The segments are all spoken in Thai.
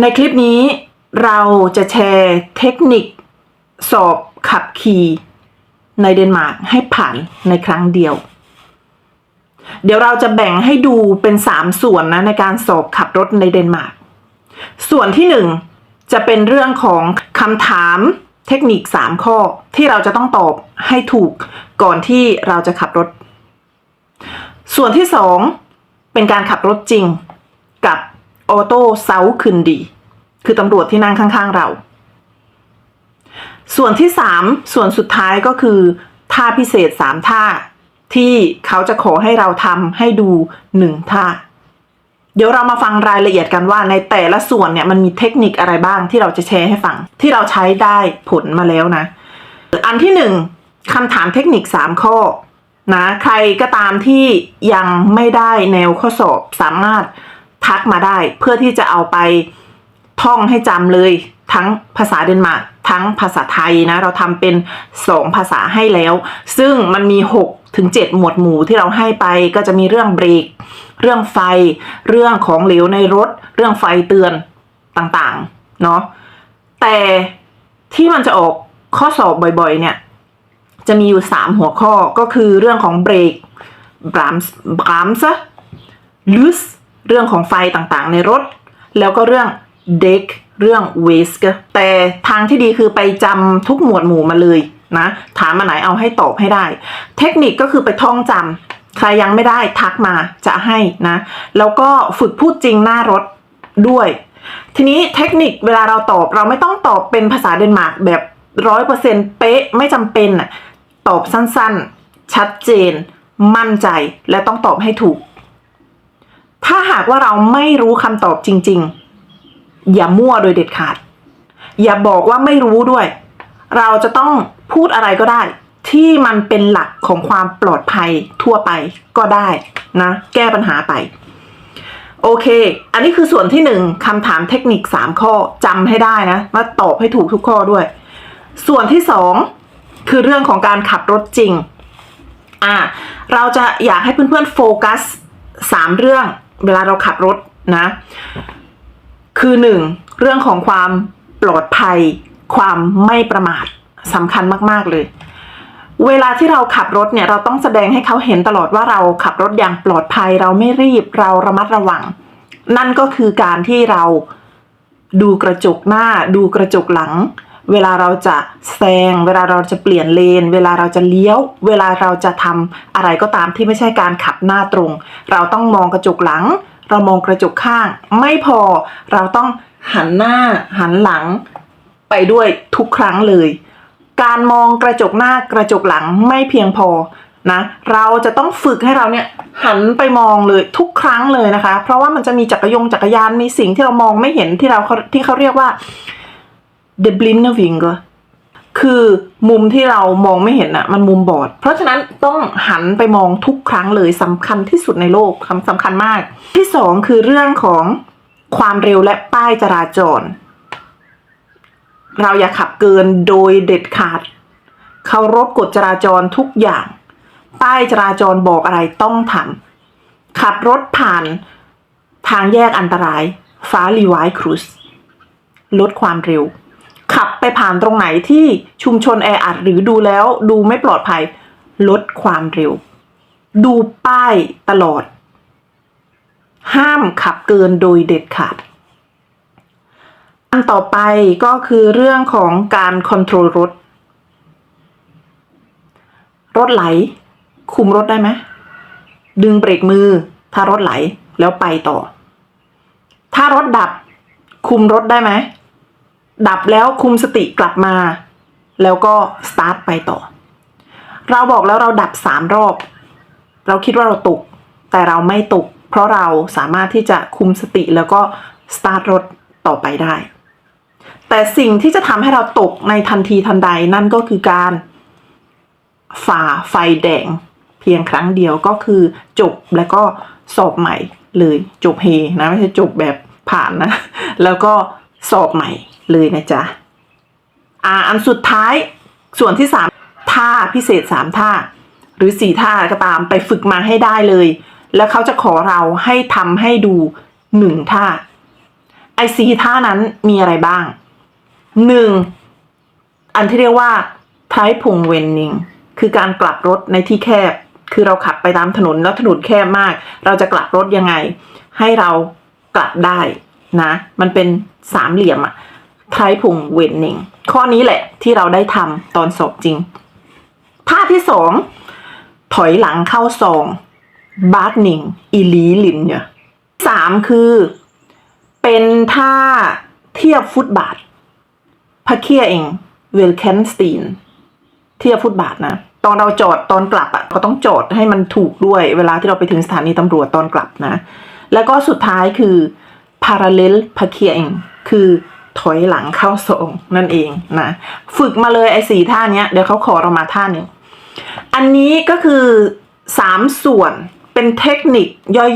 ในคลิปนี้เราจะแชร์เทคนิค สอบขับขี่ในเดนมาร์กให้ผ่านในครั้งเดียว เดี๋ยวเราจะแบ่งให้ดูเป็นสามส่วนนะในการสอบขับรถในเดนมาร์ก ส่วนที่หนึ่งจะเป็นเรื่องของคำถามเทคนิค 3 ข้อที่เราจะต้องตอบให้ถูกก่อนที่เราจะขับรถ ส่วนที่ 2 เป็นการขับรถจริงกับ ออโต้เซาคืนดี คือตำรวจที่นั่งข้างๆเรา ส่วนที่3ส่วนสุดท้ายก็คือ ท่าพิเศษ3ท่า ที่เขาจะขอให้เราทำให้ดู1ท่า เดี๋ยวเรามาฟังรายละเอียดกันว่าในแต่ละส่วนเนี่ยมันมีเทคนิคอะไรบ้างที่เราจะแชร์ให้ฟัง ที่เราใช้ได้ผลมาแล้วนะ อันที่หนึ่งคำถามเทคนิค3ข้อนะใครก็ตามที่ยังไม่ได้แนวข้อสอบสามารถ ทักมาได้ เพื่อที่จะเอาไปท่องให้จำเลย ทั้งภาษาเดนมาร์กทั้งภาษาไทยนะ เราทำเป็น 2 ภาษาให้แล้ว ซึ่งมันมี 6 ถึง 7 หมวดหมู่ที่เราให้ไปก็จะมีเรื่องเบรก เรื่องไฟ เรื่องของเหลวในรถ เรื่องไฟเตือนต่างๆ เนาะแต่ที่มันจะออกข้อสอบบ่อยๆ เนี่ย จะมีอยู่ 3 หัวข้อก็คือเรื่องของเบรกบรามส์บรามส์ลุส เรื่องของไฟต่างๆ ในรถ แล้วก็เรื่องเด็กเรื่องเวสกแต่ทางที่ดีคือไปจำทุกหมวดหมู่มาเลยนะถามมาไหนเอาให้ตอบให้ได้ เทคนิคก็คือไปท่องจำใครยังไม่ได้ทักมาจะให้นะ แล้วก็ฝึกพูดจริงหน้ารถด้วย ทีนี้เทคนิคเวลาเราตอบเราไม่ต้องตอบเป็นภาษาเดนมาร์กแบบร้อยเปอร์เซ็นเป๊ะไม่จำเป็นตอบสั้นๆ ชัดเจน มั่นใจและต้องตอบให้ถูก ถ้าหากว่าเราไม่รู้คำตอบจริง ๆ อย่ามั่วโดยเด็ดขาด อย่าบอกว่าไม่รู้ด้วย เราจะต้องพูดอะไรก็ได้ ที่มันเป็นหลักของความปลอดภัยทั่วไปก็ได้นะ แก้ปัญหาไป โอเค อันนี้คือส่วนที่หนึ่งคำถามเทคนิคสามข้อจำให้ได้นะว่าตอบให้ถูกทุกข้อด้วย ส่วนที่สองคือเรื่องของการขับรถจริง อ่า เราจะอยากให้เพื่อนๆโฟกัสสามเรื่อง เวลาเราขับรถนะ คือหนึ่งเรื่องของความปลอดภัย ความไม่ประมาทสำคัญมาก ๆ เลย เวลาที่เราขับรถเนี่ยเราต้องแสดงให้เขาเห็นตลอดว่าเราขับรถอย่างปลอดภัย เราไม่รีบเราระมัดระวัง นั่นก็คือการที่เราดูกระจกหน้าดูกระจกหลัง เวลาเราจะแซง เวลาเราจะเปลี่ยนเลน เวลาเราจะเลี้ยว เวลาเราจะทำอะไรก็ตามที่ไม่ใช่การขับหน้าตรง เราต้องมองกระจกหลัง เรามองกระจกข้าง ไม่พอเราต้องหันหน้าหันหลังไปด้วยทุกครั้งเลย การมองกระจกหน้ากระจกหลังไม่เพียงพอนะเราจะต้องฝึกให้เราเนี่ยหันไปมองเลยทุกครั้งเลยนะคะ เพราะว่ามันจะมีจักรยงจักรยานมีสิ่งที่เรามองไม่เห็นที่เราที่เขาเรียกว่า the blind finger คือมุมที่เรามองไม่เห็นอะมันมุมบอด เพราะฉะนั้นต้องหันไปมองทุกครั้งเลยสำคัญที่สุดในโลกคำสำคัญมาก ที่สองคือเรื่องของความเร็วและป้ายจราจร เราอย่าขับเกินโดยเด็ดขาดเคารพกฎจราจรทุกอย่าง ป้ายจราจรบอกอะไรต้องทำขับรถผ่านทางแยกอันตราย ฟ้าลีไวครูสลดความเร็ว ขับไปผ่านตรงไหนที่ชุมชนแออัดหรือดูแล้วดูไม่ปลอดภัย ลดความเร็ว ดูป้ายตลอด ห้ามขับเกินโดยเด็ดขาด อันต่อไปก็คือเรื่องของการคอนโทรลรถ รถไหล คุมรถได้ไหมดึงเบรกมือ ถ้ารถไหลแล้วไปต่อ ถ้ารถดับคุมรถได้ไหม ดับแล้วคุมสติกลับมา แล้วก็สตาร์ทไปต่อ เราบอกแล้วเราดับสามรอบ เราคิดว่าเราตก แต่เราไม่ตก เพราะเราสามารถที่จะคุมสติแล้วก็สตาร์ทรถต่อไปได้ แต่สิ่งที่จะทำให้เราตกในทันทีทันใดนั่นก็คือการฝ่าไฟแดง เพียงครั้งเดียวก็คือจบแล้วก็สอบใหม่เลยจบเฮนะไม่ใช่จบแบบผ่านนะ แล้วก็สอบใหม่ เลยนะจ๊ะ อ่าอันสุดท้ายส่วนที่สามท่าพิเศษสามท่า หรือสี่ท่าก็ตามไปฝึกมาให้ได้เลย แล้วเขาจะขอเราให้ทำให้ดูหนึ่งท่า ไอซีท่านั้นมีอะไรบ้างหนึ่งอันที่เรียกว่าท้ายพุงเวนนิงคือการกลับรถในที่แคบ คือเราขับไปตามถนนแล้วถนนแคบมาก เราจะกลับรถยังไง ให้เรากลับได้นะ มันเป็นสามเหลี่ยมอะ ท้ายพุงเวนนิงข้อนี้แหละที่เราได้ทำตอนสอบจริง ท่าที่สองถอยหลังเข้าซอง บาร์นิงอีลีลินเนี่ยสามคือ เป็นท่าเทียบฟุตบาทพะเคียเองเวลเคนสตีนเทียบฟุตบาทนะ ตอนเราจอดตอนกลับอะก็ต้องจอดให้มันถูกด้วย เวลาที่เราไปถึงสถานีตำรวจตอนกลับนะ แล้วก็สุดท้ายคือ parallel p a r k i n g คือ ถอยหลังเข้าทรงนั่นเองนะฝึกมาเลยไอ้สี่ท่านี้เดี๋ยวเขาขอเรามาท่าหนึ่งอันนี้ก็คือสามส่วนเป็นเทคนิค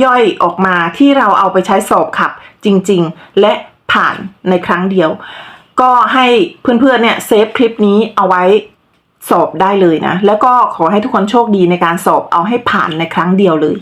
ย่อยๆออกมาที่เราเอาไปใช้สอบขับจริงๆ และผ่านในครั้งเดียว ก็ให้เพื่อนๆเนี่ยเซฟคลิปนี้เอาไว้สอบได้เลยนะ แล้วก็ขอให้ทุกคนโชคดีในการสอบเอาให้ผ่านในครั้งเดียวเลย